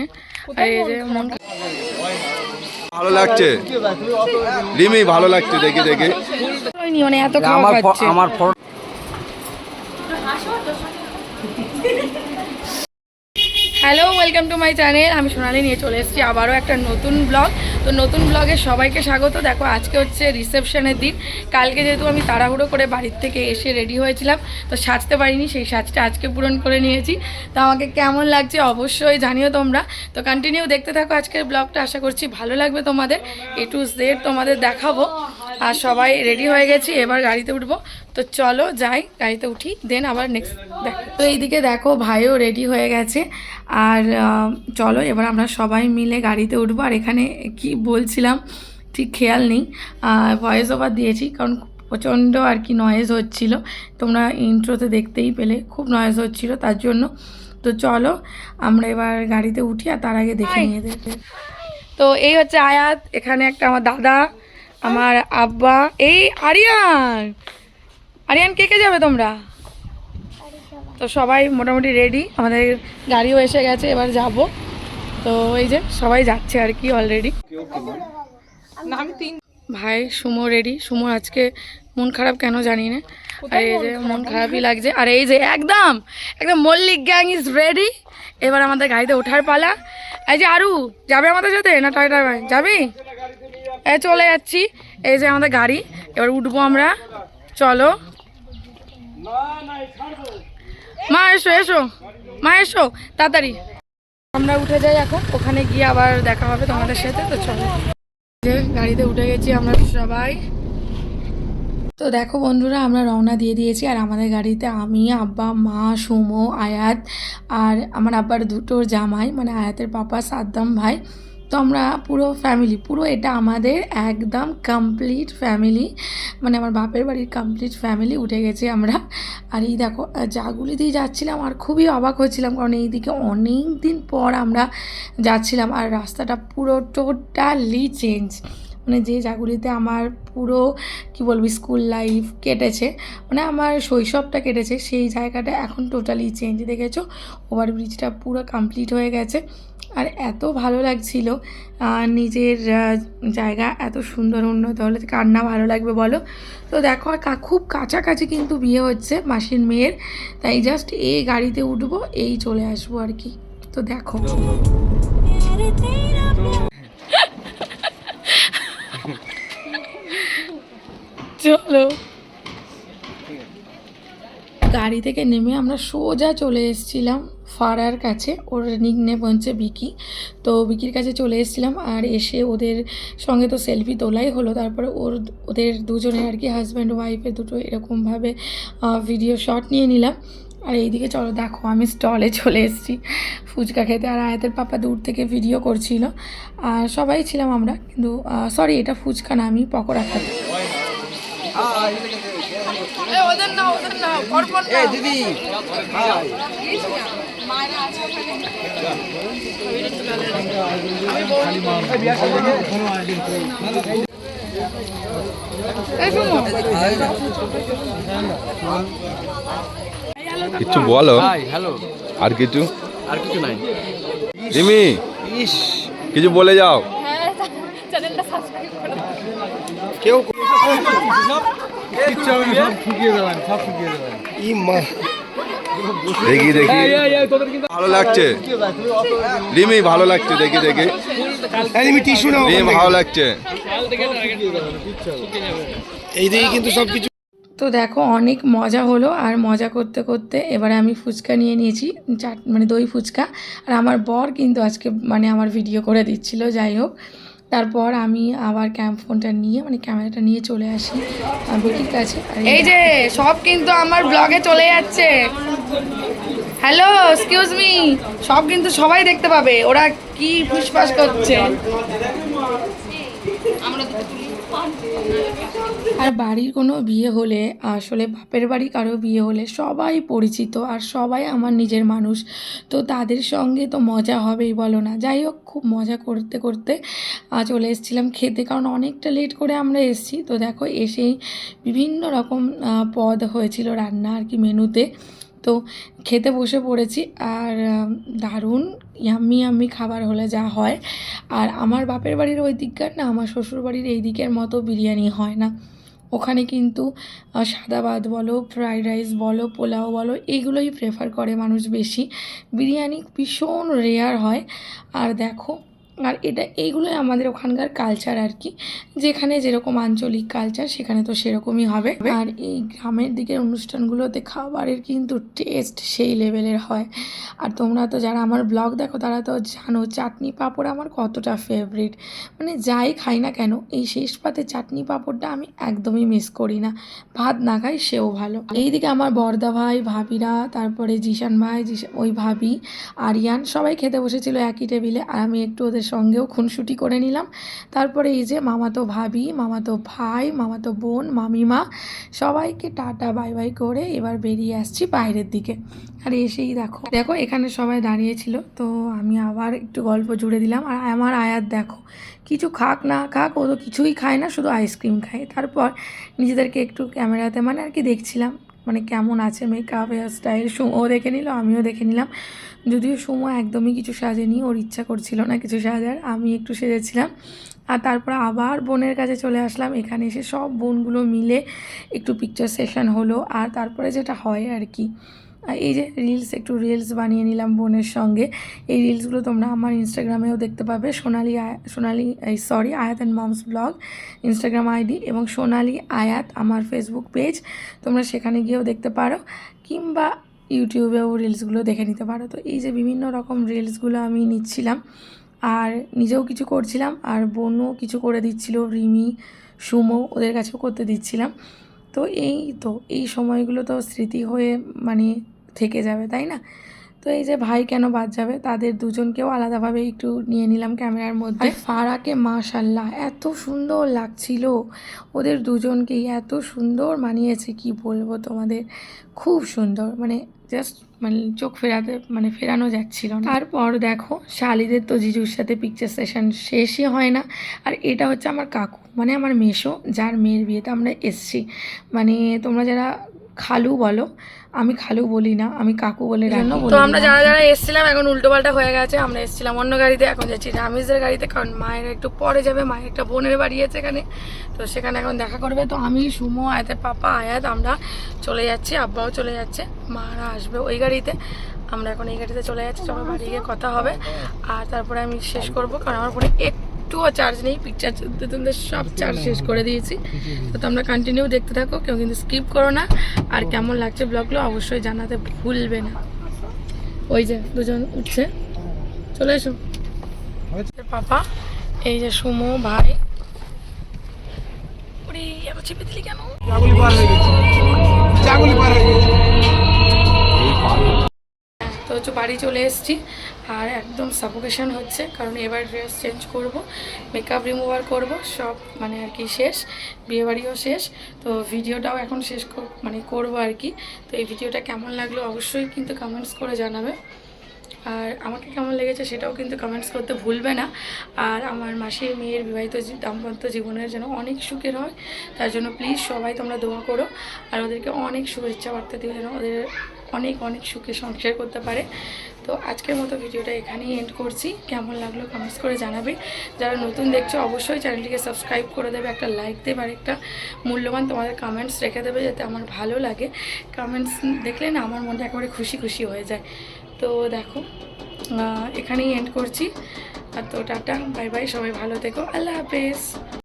না আর এই যে মন ভালো লাগছে? রিমি ভালো লাগছে দেখে দেখে। মানে এত খাওয়া আমার খাচ্ছে আমার hello welcome to my channel. আমি সোনালি নিয়ে চলে এসেছি আবারও একটা নতুন ব্লগ। তো নতুন ব্লগে সবাইকে স্বাগত। দেখো, আজকে হচ্ছে রিসেপশনের দিন। কালকে যেহেতু আমি তাড়াহুড়ো করে বাড়ির থেকে এসে রেডি হয়েছিলাম, তো সাজতে পারিনি, সেই সাজটা আজকে পূরণ করে নিয়েছি। তো আমাকে কেমন লাগছে অবশ্যই জানিও তোমরা। তো কন্টিনিউ দেখতে থাকো আজকের ব্লগটা আশা করছি ভালো লাগবে তোমাদের। এ টু জেড তোমাদের দেখাবো। আর সবাই রেডি হয়ে গেছি এবার গাড়িতে উঠবো। তো চলো যাই গাড়িতে উঠি দেন আবার নেক্সট দেখ। তো এইদিকে দেখো ভাইও রেডি হয়ে গেছে। আর চলো এবার আমরা সবাই মিলে গাড়িতে উঠবো। আর এখানে কি বলছিলাম ঠিক খেয়াল নেই ভয়েস ওভার দিয়েছি কারণ প্রচণ্ড আর কি নয়েজ হচ্ছিল। তোমরা ইন্ট্রোতে দেখতেই পেলে খুব নয়েজ হচ্ছিল তার জন্য। তো চলো আমরা এবার গাড়িতে উঠি আর তার আগে দেখে নিয়ে দেবে তো এই হচ্ছে আয়াত এখানে একটা আমার দাদা আমার আব্বা এই আরিয়ান। আরিয়ান কে কে যাবে তোমরা? তো সবাই মোটামুটি রেডি আমাদের গাড়িও এসে গেছে এবার যাব। তো এই যে সবাই যাচ্ছে আর কি অলরেডি ভাই সুমো রেডি সুমো আজকে মন খারাপ কেন জানি না। আর এই যে মন খারাপই লাগছে। আর এই যে একদম একদম মল্লিক গ্যাং ইজ রেডি এবার আমাদের গাড়িতে ওঠার পালা। এই যে আরু যাবে আমাদের সাথে না টয় টয় যাবি? এই চলে যাচ্ছি। এই যে আমাদের গাড়ি। এবার উঠবো আমরা। চলো। মা, এসো এসো। মা, এসো। তাড়াতাড়ি। আমরা উঠে যাই এখন। ওখানে গিয়ে আবার দেখা হবে তোমাদের সাথে। তো চলো। যে গাড়িতে উঠে গেছি আমরা সবাই। তো দেখো বন্ধুরা, আমরা রওনা দিয়ে দিয়েছি। আর আমাদের গাড়িতে আমি, আব্বা, মা, সুমো, আয়াত আর আমার আব্বার দুটোর জামাই মানে আয়াতের পাপা সাদ্দাম ভাই। তো আমরা পুরো ফ্যামিলি পুরো এটা আমাদের একদম কমপ্লিট ফ্যামিলি মানে আমার বাপের বাড়ির কমপ্লিট ফ্যামিলি উঠে গেছে আমরা। আর এই দেখো জাগুলি দিয়ে যাচ্ছিলাম আর খুবই অবাক হচ্ছিলাম কারণ এই দিকে অনেক দিন পর আমরা যাচ্ছিলাম আর রাস্তাটা পুরো টোটালি চেঞ্জ মানে যে জাগুলিতে আমার পুরো, কি বলবি, স্কুল লাইফ কেটেছে মানে আমার শৈশবটা কেটেছে, সেই জায়গাটা এখন টোটালি চেঞ্জ দেখেছ? ওভারব্রিজটা পুরো কমপ্লিট হয়ে গেছে। আর এত ভালো লাগছিল নিজের জায়গা এত সুন্দর, উন্নত হলে কার না ভালো লাগবে বলো? তো দেখো, আর কা- খুব কাছাকাছি কিন্তু বিয়ে হচ্ছে মাসির মেয়ের, তাই জাস্ট এই গাড়িতে উঠবো, এই চলে আসব আর কি। তো দেখো। চলো। গাড়ি থেকে নেমে আমরা সোজা চলে এসেছিলাম ফারার কাছে। ওর নিক নেম হচ্ছে বিকি তো বিকির কাছে চলে এসেছিলাম আর এসে ওদের সঙ্গে তো সেলফি তোলাই হলো। তারপরে ওর, ওদের দুজনের আর কি হাজব্যান্ড ওয়াইফের দুটো এরকমভাবে ভিডিও শট নিয়ে নিলাম। আর এইদিকে চলো, দেখো আমি স্টলে চলে এসেছি। ফুচকা খেতে আর আয়াতের পাপা দূর থেকে ভিডিও করছিল। আর সবাই ছিলাম আমরা, কিন্তু সরি এটা ফুচকা না, আমি পকোড়া খাতে ওদের না ওদের না অর্পণ না দিদি কিছু বলো। হ্যালো। আর কিছু? আর কিছু নাই। রিমি ইস। কিছু বলে যাও। কেউ দেখি দেখি। ভালো লাগছে? রিমি ভালো লাগছে? দেখে দেখে। তুমি টিস্যু নাও রিমি ভালো লাগছে? এইদিকে কিন্তু সব কিছু তো দেখো অনেক মজা হলো আর মজা করতে করতে এবারে আমি ফুচকা নিয়ে নিয়েছি চাট মানে দই ফুচকা। আর আমার বর কিন্তু আজকে মানে আমার ভিডিও করে দিচ্ছিল যাই হোক। তারপর আমি আবার ক্যাম্প ফোনটা নিয়ে মানে ক্যামেরাটা নিয়ে চলে আসি বেটির কাছে। এই যে, সব কিন্তু আমার ব্লগে চলে যাচ্ছে। হ্যালো এক্সকিউজ মি সব কিন্তু সবাই দেখতে পাবে। ওরা কি ফুসফাস করছে? আর বাড়ির কোনো বিয়ে হলে, আসলে বাপের বাড়ি কারও বিয়ে হলে সবাই পরিচিত আর সবাই আমার নিজের মানুষ। তো তাদের সঙ্গে তো মজা হবেই, বলো না। যাই হোক, খুব মজা করতে করতে চলে এসেছিলাম খেতে, কারণ অনেকটা লেট করে আমরা এসেছি। তো দেখো, এসেই বিভিন্ন রকম পদ হয়েছিল রান্না আর কি মেনুতে। তো খেতে বসে পড়েছি আর দারুণ ইয়াম্মি ইয়াম্মি খাবার হলে যা হয়। আর আমার বাপের বাড়ির ওই দিককার না, আমার শ্বশুর বাড়ির এই দিকের মতো বিরিয়ানি হয় না। ওখানে কিন্তু সাদা ভাত বলো ফ্রাইড রাইস বলো, পোলাও বলো এইগুলোই প্রেফার করে মানুষ বেশি। বিরিয়ানি ভীষণ রেয়ার হয়। আর দেখো আর এটা, এইগুলোই আমাদের ওখানকার কালচার আর কি। যেখানে যেরকম আঞ্চলিক কালচার সেখানে তো সেরকমই হবে। আর এই গ্রামের দিকের অনুষ্ঠানগুলোতে খাবারের কিন্তু টেস্ট সেই লেভেলের হয়। আর তোমরা তো যারা আমার ব্লগ দেখো, তারা তো জানো চাটনি পাঁপড় আমার কতটা ফেভারিট মানে যাই খাই না কেন, এই শেষ পাতে চাটনি পাঁপড়টা আমি একদমই মিস করি না। ভাত না খাই সেও ভালো। এইদিকে আমার বর্দা ভাই, ভাবিরা, তারপরে জিশান ভাই ওই ভাবি, আরিয়ান সবাই খেতে বসেছিল একই টেবিলে আর আমি একটু ওদের সঙ্গেও খুনসুটি করে নিলাম। তারপরে এই যে মামাতো ভাবি, মামাতো ভাই, মামাতো বোন, মামিমা, সবাইকে টাটা, বাই বাই করে এবার বেরিয়ে আসছি বাইরের দিকে। আর এসেই দেখো দেখো এখানে সবাই দাঁড়িয়েছিল তো আমি আবার একটু গল্প জুড়ে দিলাম। আর আমার আয়াত দেখো, কিছু খাক না খাক, ও তো কিছুই খায় না, শুধু আইসক্রিম খায়। তারপর নিজেদেরকে একটু ক্যামেরাতে মানে আর কি দেখছিলাম। মানে কেমন আছে মেকআপ হেয়ার স্টাইল ও দেখে নিল, আমিও দেখে নিলাম। যদিও সুমো একদমই কিছু সাজেনি ওর ইচ্ছা করছিল না কিছু সাজার, আমি একটু সেজেছিলাম। আর তারপর আবার বোনের কাছে চলে আসলাম, এখানে এসে সব বোনগুলো মিলে একটু পিকচার সেশন হলো। আর তারপরে যেটা হয় আর কি এই যে রিলস একটু রিলস বানিয়ে নিলাম বোনের সঙ্গে। এই রিলসগুলো তোমরা আমার ইনস্টাগ্রামেও দেখতে পাবে। সোনালি আয়া, সোনালি, এই sorry Ayat and mom's blog Instagram ID এবং সোনালি আয়াত আমার ফেসবুক পেজ তোমরা সেখানে গিয়েও দেখতে পারো কিংবা ইউটিউবেও রিলসগুলো দেখে নিতে পারো। তো এই যে বিভিন্ন রকম রিলসগুলো আমি নিচ্ছিলাম। আর নিজেও কিছু করছিলাম, আর বোনও কিছু করে দিচ্ছিল, রিমি, সুমো, ওদের কাছেও করতে দিচ্ছিলাম। তো এই তো এই সময়গুলো তো স্মৃতি হয়ে মানে থেকে যাবে তাই না? তো এই যে ভাই কেন বাদ যাবে? তাদের দুজনকেও আলাদাভাবে একটু নিয়ে নিলাম ক্যামেরার মধ্যে। ফারাকে মাশাল্লাহ, এত সুন্দর লাগছিল। ওদের দুজনকেই এত সুন্দর মানিয়েছে, কি বলব তোমাদের? খুব সুন্দর মানে জাস্ট মানে চোখ ফেরাতে মানে ফেরানো যাচ্ছিল না। তারপর দেখো, শালিদের তো জিজুর সাথে পিকচার সেশন শেষই হয় না। আর এটা হচ্ছে আমার কাকু মানে আমার মেশো যার মেয়ের বিয়েতে আমরা এসছি। মানে তোমরা যারা খালু বলো। আমি খালু বলি না আমি কাকু বলে তো আমরা যারা যারা এসেছিলাম এখন উল্টোপাল্টা হয়ে গেছে আমরা এসেছিলাম অন্য গাড়িতে এখন যাচ্ছি রামিজের গাড়িতে কারণ মায়ের একটু পরে যাবে মায়ের একটা বোনের বাড়ি আছে এখানে। তো সেখানে এখন দেখা করবে। তো আমি সুমো আয়াতের পাপা আয়াত আমরা চলে যাচ্ছি আব্বাও চলে যাচ্ছে মারা আসবে ওই গাড়িতে। আমরা এখন এই গাড়িতে চলে যাচ্ছি সবাই বাড়ি গিয়ে কথা হবে। আর তারপরে আমি শেষ করব কারণ আমার পরে ফোনে একটুও চার্জ নেই পিকচার তুলতে তুলতে সব চার্জ শেষ করে দিয়েছি। তো তোমরা কন্টিনিউ দেখতে থাকো কেউ কিন্তু স্কিপ করো না। আর কেমন লাগছে ব্লগগুলো অবশ্যই জানাতে ভুলবে না। ওই যে দুজন উঠছে। চলে এসো। পাপা এই যে সুমো ভাই। ওরে এত চেপে দিলি কেন? জাগুলি পার হয়ে গেছে। জাগুলি পার হয়ে গেছে। তো হচ্ছে বাড়ি চলে এসেছি। আর একদম সাফোকেশন হচ্ছে, কারণ এবার ড্রেস চেঞ্জ করব মেকআপ রিমুভার করব, সব মানে আর কি শেষ, বিয়েবাড়িও শেষ। তো ভিডিওটাও এখন শেষ মানে করব আর কি। তো এই ভিডিওটা কেমন লাগল অবশ্যই কিন্তু কমেন্টস করে জানাবে। আর আমাকে কেমন লেগেছে সেটাও কিন্তু কমেন্টস করতে ভুলবে না। আর আমার মাসির মেয়ের বিবাহিত দাম্পত্য জীবনের যেন অনেক সুখের হয়, তার জন্য প্লিজ সবাই তোমরা দোয়া করো। আর ওদেরকে অনেক শুভেচ্ছা বার্তা দিও যেন ওদের অনেক অনেক সুখে সংসার করতে পারে। তো আজকের মতো ভিডিওটা এখানেই এন্ড করছি। কেমন লাগল কমেন্টস করে জানাবে। যারা নতুন দেখছ, অবশ্যই চ্যানেলটিকে সাবস্ক্রাইব করে দেবে, একটা লাইক দেবে আর একটা মূল্যবান তোমাদের কমেন্টস রেখে দেবে, যাতে আমার ভালো লাগে। কমেন্টস দেখলে না, আমার মনটা একেবারে খুশি খুশি হয়ে যায়। তো দেখো এখানেই এন্ড করছি। আর তো টাটা বাই বাই সবাই ভালো থেকো। আল্লাহ হাফেজ।